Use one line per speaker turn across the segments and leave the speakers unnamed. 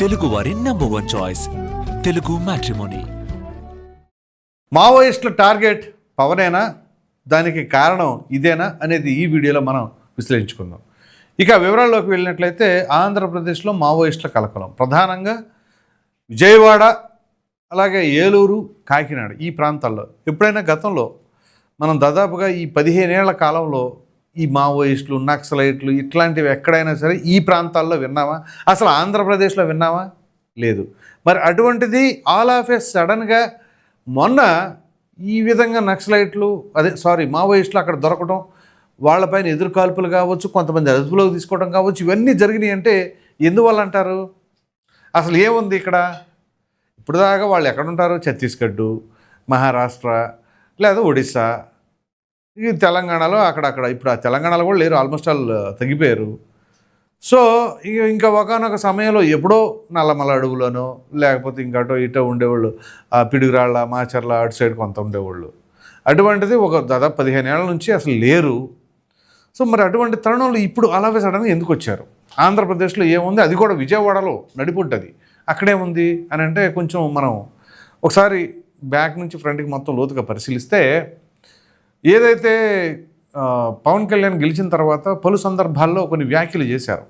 తెలుగు వారి number one choice Telugu matrimony
మావోయిస్టుల target పవనేనా? దానికి కారణం ఇదేనా? అనేది ఈ వీడియోలో మనం విశ్లేషించుకుందాం. ఇక వివరాల్లోకి వెళ్ళినట్లయితే ఆంధ్రప్రదేశ్లో మావోయిస్టుల కలకలం. ప్రధానంగా విజయవాడ అలాగే ఏలూరు కాకినాడ ఈ ప్రాంతాల్లో. ఎప్పుడైనా గతంలో మనం దాదాపుగా ఈ పదిహేనేళ్ళ కాలంలో ఈ మావోయిస్టులు నక్సలైట్లు ఇట్లాంటివి ఎక్కడైనా సరే ఈ ప్రాంతాల్లో విన్నామా అసలు ఆంధ్రప్రదేశ్లో విన్నామా లేదు. మరి అటువంటిది ఆల్ ఆఫ్ ఎ సడన్గా మొన్న ఈ విధంగా నక్సలైట్లు అదే సారీ మావోయిస్టులు అక్కడ దొరకడం వాళ్ళపైన ఎదురుకాల్పులు కావచ్చు కొంతమంది అదుపులోకి తీసుకోవడం కావచ్చు ఇవన్నీ జరిగినాయి అంటే ఎందువల్ల అంటారు? అసలు ఏముంది ఇక్కడ? ఇప్పుడు దాకా వాళ్ళు ఎక్కడుంటారు? ఛత్తీస్గఢ్ మహారాష్ట్ర లేదా ఒడిస్సా? ఈ తెలంగాణలో అక్కడక్కడ ఇప్పుడు ఆ తెలంగాణలో కూడా లేరు ఆల్మోస్ట్ ఆల్ తగ్గిపోయారు. సో ఇంకా ఒకనొక సమయంలో ఎప్పుడో నల్లమల అడుగులోనో లేకపోతే ఇంకా ఇటో ఉండేవాళ్ళు ఆ పిడుగురాళ్ళ మాచర్ల అటు సైడ్ కొంత ఉండేవాళ్ళు. అటువంటిది ఒక దాదాపు పదిహేను ఏళ్ళ నుంచి అసలు లేరు. సో మరి అటువంటి తరుణంలో ఇప్పుడు అలాగే సడన్గా ఎందుకు వచ్చారు? ఆంధ్రప్రదేశ్లో ఏముంది? అది కూడా విజయవాడలో నడిపుంటుంది. అక్కడే ఉంది అని అంటే కొంచెం మనం ఒకసారి బ్యాక్ నుంచి ఫ్రంట్కి మొత్తం లోతుగా పరిశీలిస్తే ఏదైతే పవన్ కళ్యాణ్ గెలిచిన తర్వాత పలు సందర్భాల్లో కొన్ని వ్యాఖ్యలు చేశారు.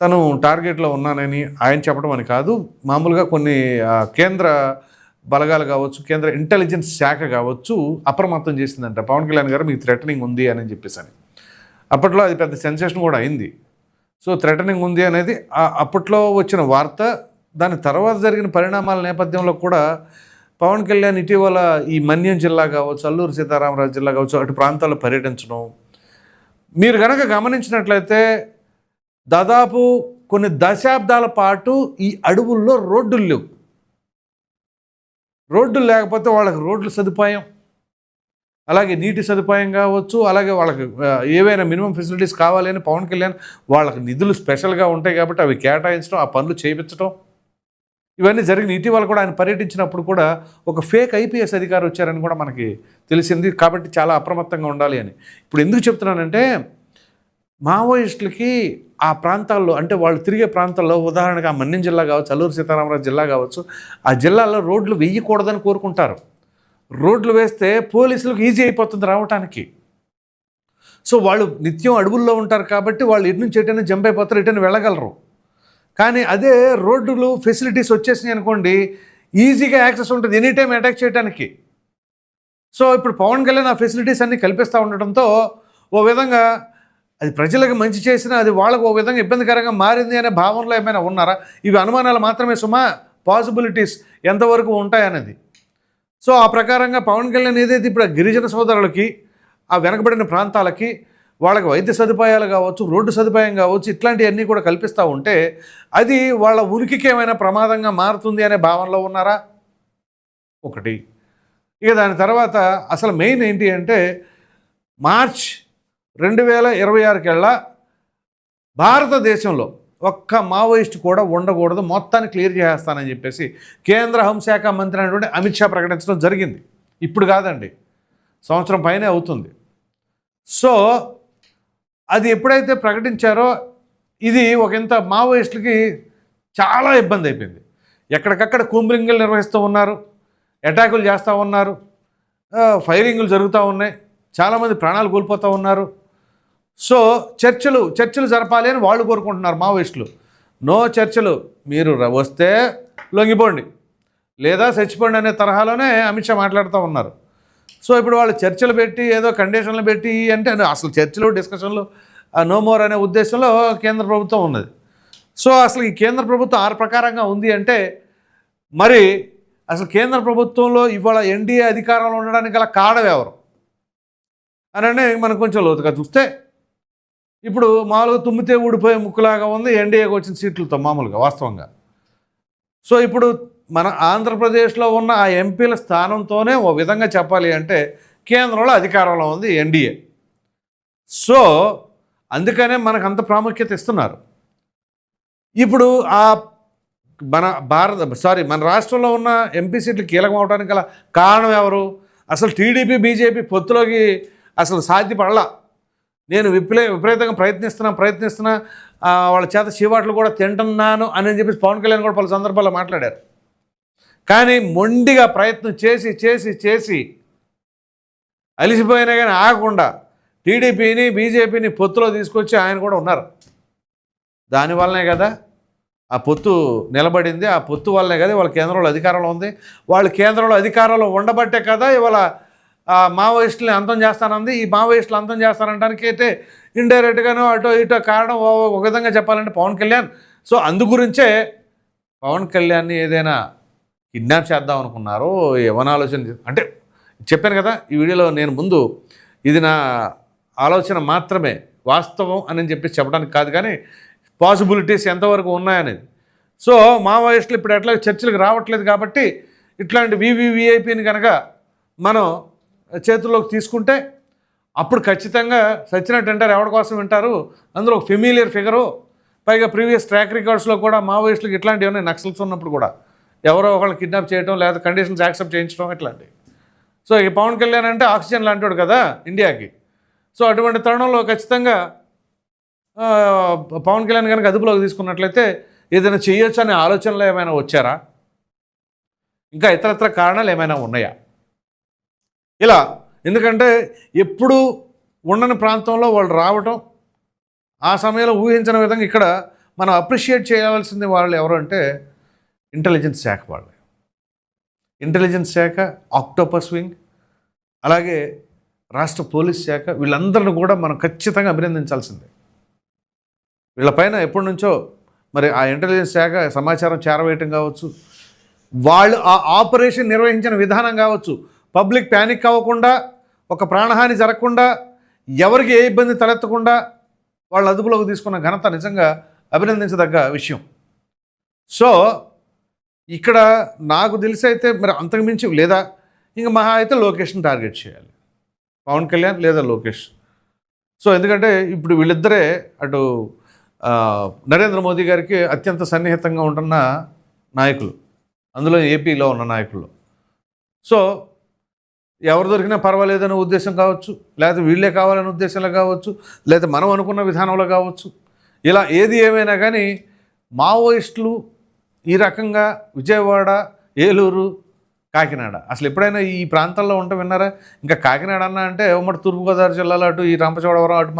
తను టార్గెట్లో ఉన్నానని ఆయన చెప్పడం అని కాదు మామూలుగా కొన్ని కేంద్ర బలగాలు కావచ్చు కేంద్ర ఇంటెలిజెన్స్ శాఖ కావచ్చు అప్రమత్తం చేసిందంట. పవన్ కళ్యాణ్ గారు మీకు థ్రెటనింగ్ ఉంది అని చెప్పేసి అని అప్పట్లో అది పెద్ద సెన్సేషన్ కూడా అయింది. సో థ్రెటనింగ్ ఉంది అనేది అప్పట్లో వచ్చిన వార్త దాని తర్వాత జరిగిన పరిణామాల నేపథ్యంలో కూడా పవన్ కళ్యాణ్ ఇటీవల ఈ మన్యం జిల్లా కావచ్చు అల్లూరు సీతారామరాజు జిల్లా కావచ్చు అటు ప్రాంతాల్లో పర్యటించడం. మీరు కనుక గమనించినట్లయితే దాదాపు కొన్ని దశాబ్దాల పాటు ఈ అడవుల్లో రోడ్డులు లేవు. రోడ్లు లేకపోతే వాళ్ళకి రోడ్ల సదుపాయం అలాగే నీటి సదుపాయం కావచ్చు అలాగే వాళ్ళకి ఏవైనా మినిమం ఫెసిలిటీస్ కావాలని పవన్ కళ్యాణ్ వాళ్ళకి నిధులు స్పెషల్గా ఉంటాయి కాబట్టి అవి కేటాయించడం ఆ పనులు చేయించడం. ఇవన్నీ జరిగిన ఇటీవల కూడా ఆయన పర్యటించినప్పుడు కూడా ఒక ఫేక్ ఐపీఎస్ అధికారి వచ్చారని కూడా మనకి తెలిసింది. కాబట్టి చాలా అప్రమత్తంగా ఉండాలి అని. ఇప్పుడు ఎందుకు చెప్తున్నానంటే మావోయిస్టులకి ఆ ప్రాంతాల్లో అంటే వాళ్ళు తిరిగే ప్రాంతాల్లో ఉదాహరణగా ఆ మన్యం జిల్లా కావచ్చు అల్లూరు సీతారామరాజు జిల్లా కావచ్చు ఆ జిల్లాలో రోడ్లు వెయ్యకూడదని కోరుకుంటారు. రోడ్లు వేస్తే పోలీసులకు ఈజీ అయిపోతుంది రావటానికి. సో వాళ్ళు నిత్యం అడవుల్లో ఉంటారు కాబట్టి వాళ్ళు ఇటు నుంచి ఎటైనా జంప్ అయిపోతారు ఎటైనా వెళ్ళగలరు. కానీ అదే రోడ్డులు ఫెసిలిటీస్ వచ్చేసినాయి అనుకోండి ఈజీగా యాక్సెస్ ఉంటుంది. ఎనీ టైం అటాక్ చేయడానికి సో ఇప్పుడు పవన్ కళ్యాణ్ ఆ ఫెసిలిటీస్ అన్నీ కల్పిస్తూ ఉండటంతో ఓ విధంగా అది ప్రజలకు మంచి చేసినా అది వాళ్ళకు ఓ విధంగా ఇబ్బందికరంగా మారింది అనే భావనలో ఏమైనా ఉన్నారా? ఇవి అనుమానాలు మాత్రమే సుమా పాసిబిలిటీస్ ఎంతవరకు ఉంటాయనేది. సో ఆ ప్రకారంగా పవన్ కళ్యాణ్ ఏదైతే ఇప్పుడు గిరిజన సోదరులకి ఆ వెనకబడిన ప్రాంతాలకి వాళ్ళకి వైద్య సదుపాయాలు కావచ్చు రోడ్డు సదుపాయం కావచ్చు ఇట్లాంటివన్నీ కూడా కల్పిస్తూ ఉంటే అది వాళ్ళ ఉనికికి ఏమైనా ప్రమాదంగా మారుతుంది అనే భావనలో ఉన్నారా? ఒకటి. ఇక దాని తర్వాత అసలు మెయిన్ ఏంటి అంటే మార్చ్ రెండు వేల ఇరవై ఆరుకెళ్ళ భారతదేశంలో ఒక్క మావోయిస్ట్ కూడా ఉండకూడదు మొత్తాన్ని క్లియర్ చేస్తానని చెప్పేసి కేంద్ర హోంశాఖ మంత్రి అయినటువంటి అమిత్ షా ప్రకటించడం జరిగింది. ఇప్పుడు కాదండి. సంవత్సరం పైనే అవుతుంది. సో అది ఎప్పుడైతే ప్రకటించారో ఇది ఒక ఇంత మావోయిస్టులకి చాలా ఇబ్బంది అయిపోయింది. ఎక్కడికక్కడ కూంబ్లింగులు నిర్వహిస్తూ ఉన్నారు అటాకులు చేస్తూ ఉన్నారు ఫైరింగులు జరుగుతూ ఉన్నాయి చాలామంది ప్రాణాలు కోల్పోతూ ఉన్నారు. సో చర్చలు చర్చలు జరపాలి అని వాళ్ళు కోరుకుంటున్నారు మావోయిస్టులు. నో చర్చలు మీరు వస్తే లొంగిపోండి. లేదా చచ్చిపోండి అనే తరహాలోనే అమిత్ షా మాట్లాడుతూ ఉన్నారు. సో ఇప్పుడు వాళ్ళు చర్చలు పెట్టి ఏదో కండిషన్లు పెట్టి అంటే అసలు చర్చలు డిస్కషన్లు నో మోర్ అనే ఉద్దేశంలో కేంద్ర ప్రభుత్వం ఉన్నది. సో అసలు ఈ కేంద్ర ప్రభుత్వం ఆరు ప్రకారంగా ఉంది అంటే మరి అసలు కేంద్ర ప్రభుత్వంలో ఇవాళ ఎన్డీఏ అధికారంలో ఉండడానికి గల కారణం ఎవరు? అనంటే మనం కొంచెం లోతుగా చూస్తే ఇప్పుడు మామూలుగా తుమ్మితే ఊడిపోయే ముక్కులాగా ఉంది ఎన్డీఏకి వచ్చిన సీట్లతో మామూలుగా వాస్తవంగా. సో ఇప్పుడు మన ఆంధ్రప్రదేశ్లో ఉన్న ఆ ఎంపీల స్థానంతోనే ఓ విధంగా చెప్పాలి అంటే కేంద్రంలో అధికారంలో ఉంది ఎన్డీఏ. సో అందుకనే మనకు అంత ప్రాముఖ్యత ఇస్తున్నారు. ఇప్పుడు ఆ మన భారత సారీ మన రాష్ట్రంలో ఉన్న ఎంపీ సీట్లు కీలకం అవడానికి గల కారణం ఎవరు? అసలు టీడీపీ బీజేపీ పొత్తులోకి అసలు సాధ్యపడలా. నేను విప్లే విపరీతంగా ప్రయత్నిస్తున్నా ప్రయత్నిస్తున్నా వాళ్ళ చేత చీవాట్లు కూడా తింటున్నాను అని చెప్పేసి పవన్ కళ్యాణ్ కూడా పలు సందర్భాల్లో మాట్లాడారు. కానీ మొండిగా ప్రయత్నం చేసి చేసి చేసి అలిసిపోయినా కానీ ఆగకుండా టీడీపీని బీజేపీని పొత్తులో తీసుకొచ్చి ఆయన కూడా ఉన్నారు. దానివల్లనే కదా ఆ పొత్తు నిలబడింది ఆ పొత్తు వల్లనే కదా వాళ్ళ కేంద్రంలో అధికారంలో ఉంది. వాళ్ళు కేంద్రంలో అధికారంలో ఉండబట్టే కదా ఇవాళ ఆ మావోయిస్టులని అంతం చేస్తానంది. ఈ మావోయిస్టులు అంతం చేస్తానంటానికి అయితే ఇండైరెక్ట్గానో అటో ఇటో కారణం ఓ- ఒక విధంగా చెప్పాలంటే పవన్ కళ్యాణ్. సో అందు గురించే పవన్ కళ్యాణ్ని ఏదైనా కిడ్నాప్ చేద్దాం అనుకున్నారో ఏమైనా ఆలోచన అంటే చెప్పాను కదా ఈ వీడియోలో నేను ముందు ఇది నా ఆలోచన మాత్రమే వాస్తవం అని చెప్పి చెప్పడానికి కాదు కానీ పాసిబిలిటీస్ ఎంతవరకు ఉన్నాయనేది. సో మావోయిస్టులు ఇప్పుడు ఎట్లా చర్చలకు రావట్లేదు కాబట్టి ఇట్లాంటి వివివిఐపిని కనుక మనం చేతుల్లోకి తీసుకుంటే అప్పుడు ఖచ్చితంగా సచ్చినట్టు అంటారు ఎవరి కోసం వింటారు? అందులో ఒక ఫెమిలియర్ ఫిగరు పైగా ప్రీవియస్ ట్రాక్ రికార్డ్స్లో కూడా మావోయిస్టులకు ఇట్లాంటివి ఉన్నాయి నక్సల్స్ ఉన్నప్పుడు కూడా. ఎవరో ఒకళ్ళు కిడ్నాప్ చేయడం లేదా కండిషన్స్ యాక్సెప్ట్ చేయించడం ఇట్లాంటివి. సో ఈ పవన్ కళ్యాణ్ అంటే ఆక్సిజన్ లాంటివాడు కదా ఇండియాకి. సో అటువంటి తరుణంలో ఖచ్చితంగా పవన్ కళ్యాణ్ కనుక అదుపులోకి తీసుకున్నట్లయితే ఏదైనా చేయొచ్చు అనే ఆలోచనలు ఏమైనా వచ్చారా? ఇంకా ఇతరత్ర కారణాలు ఏమైనా ఉన్నాయా? ఇలా ఎందుకంటే ఎప్పుడు ఉండని ప్రాంతంలో వాళ్ళు రావటం ఆ సమయంలో ఊహించిన విధంగా ఇక్కడ మనం అప్రిషియేట్ చేయవలసింది వాళ్ళు ఎవరు అంటే ఇంటెలిజెన్స్ శాఖ వాళ్ళు ఇంటెలిజెన్స్ శాఖ ఆక్టోపస్ వింగ్ అలాగే రాష్ట్ర పోలీస్ శాఖ వీళ్ళందరిని కూడా మనం ఖచ్చితంగా అభినందించాల్సిందే. వీళ్ళపైన ఎప్పటి నుంచో మరి ఆ ఇంటెలిజెన్స్ శాఖ సమాచారం చేరవేయటం కావచ్చు వాళ్ళు ఆ ఆపరేషన్ నిర్వహించిన విధానం కావచ్చు పబ్లిక్ ప్యానిక్ అవ్వకుండా ఒక ప్రాణహాని జరగకుండా ఎవరికి ఏ ఇబ్బంది తలెత్తకుండా వాళ్ళ అదుపులోకి తీసుకున్న ఘనత నిజంగా అభినందించదగ్గ విషయం. సో ఇక్కడ నాకు తెలిసి అయితే మరి అంతకుమించి లేదా ఇంకా మహా అయితే లోకేష్ని టార్గెట్ చేయాలి. పవన్ కళ్యాణ్ లేదా లోకేష్. సో ఎందుకంటే ఇప్పుడు వీళ్ళిద్దరే అటు నరేంద్ర మోదీ గారికి అత్యంత సన్నిహితంగా ఉంటున్న నాయకులు. అందులో ఏపీలో ఉన్న నాయకులు. సో ఎవరు దొరికినా పర్వాలేదనే ఉద్దేశం కావచ్చు లేకపోతే వీళ్ళే కావాలనే ఉద్దేశంలో కావచ్చు లేదా మనం అనుకున్న విధానంలో కావచ్చు. ఇలా ఏది ఏమైనా కానీ మావోయిస్టులు ఈ రకంగా విజయవాడ ఏలూరు కాకినాడ. అసలు ఎప్పుడైనా ఈ ప్రాంతాల్లో ఉంటే విన్నారా? ఇంకా కాకినాడ అన్న అంటే ఉమ్మడి తూర్పుగోదావరి జిల్లాలో అటు ఈ రంపచోడవరం అటు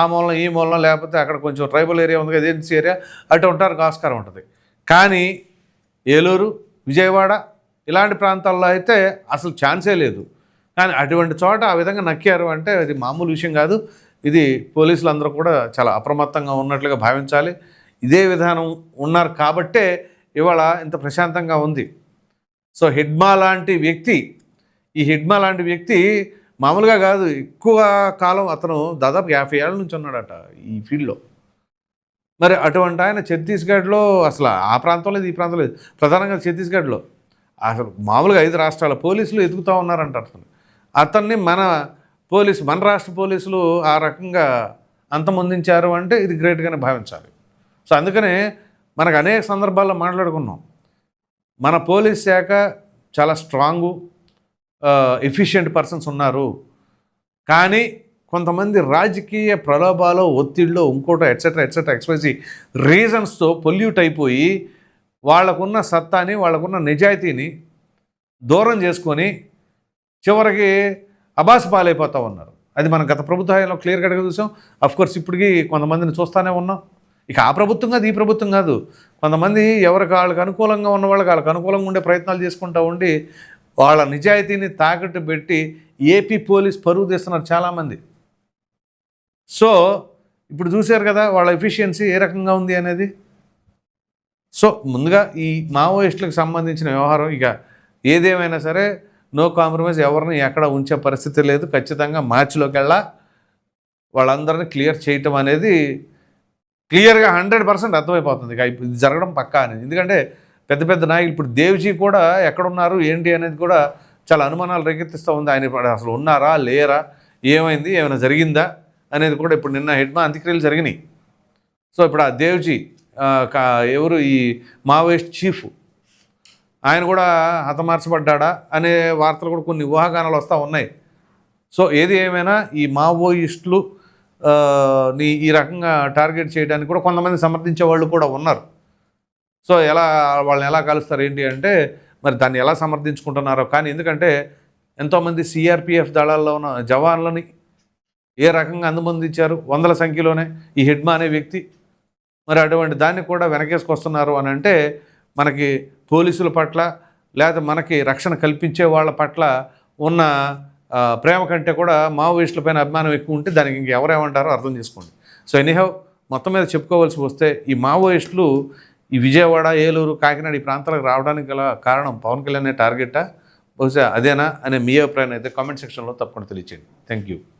ఆ మూలం ఈ మూలం లేకపోతే అక్కడ కొంచెం ట్రైబల్ ఏరియా ఉంది కదా ఏజెన్సీ ఏరియా అటు ఉంటారు ఆస్కారం ఉంటుంది. కానీ ఏలూరు విజయవాడ ఇలాంటి ప్రాంతాల్లో అయితే అసలు ఛాన్సే లేదు. కానీ అటువంటి చోట ఆ విధంగా నక్కారు అంటే అది మామూలు విషయం కాదు. ఇది పోలీసులు అందరూ కూడా చాలా అప్రమత్తంగా ఉన్నట్లుగా భావించాలి. ఇదే విధానం ఉన్నారు కాబట్టే ఇవాళ ఇంత ప్రశాంతంగా ఉంది. సో హిడ్మా లాంటి వ్యక్తి ఈ హిడ్మా లాంటి వ్యక్తి మామూలుగా కాదు ఎక్కువ కాలం అతను దాదాపు యాభై ఏళ్ళ నుంచి ఉన్నాడట ఈ ఫీల్డ్లో. మరి అటువంటి ఆయన ఛత్తీస్గఢ్లో అసలు ఆ ప్రాంతంలో లేదు ఈ ప్రాంతం లేదు. ప్రధానంగా ఛత్తీస్గఢ్లో. అసలు మామూలుగా ఐదు రాష్ట్రాల పోలీసులు ఎదుగుతూ ఉన్నారంట అతను. అతన్ని మన పోలీసు మన రాష్ట్ర పోలీసులు ఆ రకంగా అంతమొందించారు అంటే ఇది గ్రేట్గానే భావించాలి. సో అందుకనే మనకు అనేక సందర్భాల్లో మాట్లాడుకున్నాం. మన పోలీస్ శాఖ చాలా స్ట్రాంగు ఎఫిషియెంట్ పర్సన్స్ ఉన్నారు. కానీ కొంతమంది రాజకీయ ప్రలోభాలు ఒత్తిడిలో ఇంకోటో ఎట్సెట్రా ఎట్సెట్రా ఎక్స్ప్రెసి రీజన్స్తో పొల్యూట్ అయిపోయి వాళ్ళకున్న సత్తాని వాళ్ళకున్న నిజాయితీని దూరం చేసుకొని చివరికి అబాస్ పాలైపోతూ ఉన్నారు. అది మనం గత ప్రభుత్వంలో క్లియర్ కట్గా చూసాం. అఫ్కోర్స్ ఇప్పటికీ కొంతమందిని చూస్తూనే ఉన్నాం. ఇక ఆ ప్రభుత్వం కాదు ఈ ప్రభుత్వం కాదు. కొంతమంది ఎవరికి వాళ్ళకి అనుకూలంగా ఉన్న వాళ్ళకి వాళ్ళకి అనుకూలంగా ఉండే ప్రయత్నాలు చేసుకుంటూ ఉండి వాళ్ళ నిజాయితీని తాకట్టు పెట్టి ఏపీ పోలీస్ పరువు తీస్తున్నారు చాలామంది. సో ఇప్పుడు చూశారు కదా వాళ్ళ ఎఫిషియన్సీ ఏ రకంగా ఉంది అనేది? సో ముందుగా ఈ మావోయిస్టులకు సంబంధించిన వ్యవహారం ఇక ఏదేమైనా సరే నో కాంప్రమైజ్ ఎవరిని ఎక్కడ ఉంచే పరిస్థితి లేదు. ఖచ్చితంగా మ్యాచ్లోకి వెళ్ళా వాళ్ళందరినీ క్లియర్ చేయటం అనేది క్లియర్గా హండ్రెడ్ పర్సెంట్ అర్థమైపోతుంది ఇది జరగడం పక్కా అని. ఎందుకంటే పెద్ద పెద్ద నాయకులు ఇప్పుడు దేవ్జీ కూడా ఎక్కడున్నారు ఏంటి అనేది కూడా చాలా అనుమానాలు రేకెత్తిస్తూ ఉంది. ఆయన అసలు ఉన్నారా లేరా ఏమైంది ఏమైనా జరిగిందా అనేది కూడా ఇప్పుడు నిన్న హెడ్మా అంత్యక్రియలు జరిగినాయి. సో ఇప్పుడు ఆ దేవ్జీ కా- ఎవరు ఈ మావోయిస్ట్ చీఫ్ ఆయన కూడా హతమార్చబడ్డా అనే వార్తలు కూడా కొన్ని ఊహాగానాలు వస్తూ ఉన్నాయి. సో ఏది ఏమైనా ఈ మావోయిస్టులు నీ ఈ రకంగా టార్గెట్ చేయడానికి కూడా కొంతమంది సమర్థించే వాళ్ళు కూడా ఉన్నారు. సో ఎలా వాళ్ళని ఎలా కలుస్తారు ఏంటి అంటే మరి దాన్ని ఎలా సమర్థించుకుంటున్నారో కానీ ఎందుకంటే ఎంతోమంది సిఆర్పిఎఫ్ దళాల్లో ఉన్న జవాన్లని ఏ రకంగా అందుబంధించారు వందల సంఖ్యలోనే ఈ హెడ్మా అనే వ్యక్తి. మరి అటువంటి దాన్ని కూడా వెనకేసుకొస్తున్నారు అని అంటే మనకి పోలీసుల పట్ల లేదా మనకి రక్షణ కల్పించే వాళ్ళ పట్ల ఉన్న ప్రేమ కంటే కూడా మావోయిస్టుల పైన అభిమానం ఎక్కువ ఉంటే దానికి ఇంకెవరేమంటారో అర్థం చేసుకోండి. సో ఎనీహౌ మొత్తం మీద చెప్పుకోవాల్సి వస్తే ఈ మావోయిస్టులు ఈ విజయవాడ ఏలూరు కాకినాడ ఈ ప్రాంతాలకు రావడానికి గల కారణం పవన్ కళ్యాణ్ టార్గెటా? బహుశా అదేనా? అనే మీ అభిప్రాయం అయితే కామెంట్ సెక్షన్లో తప్పకుండా తెలియచేయండి. Thank you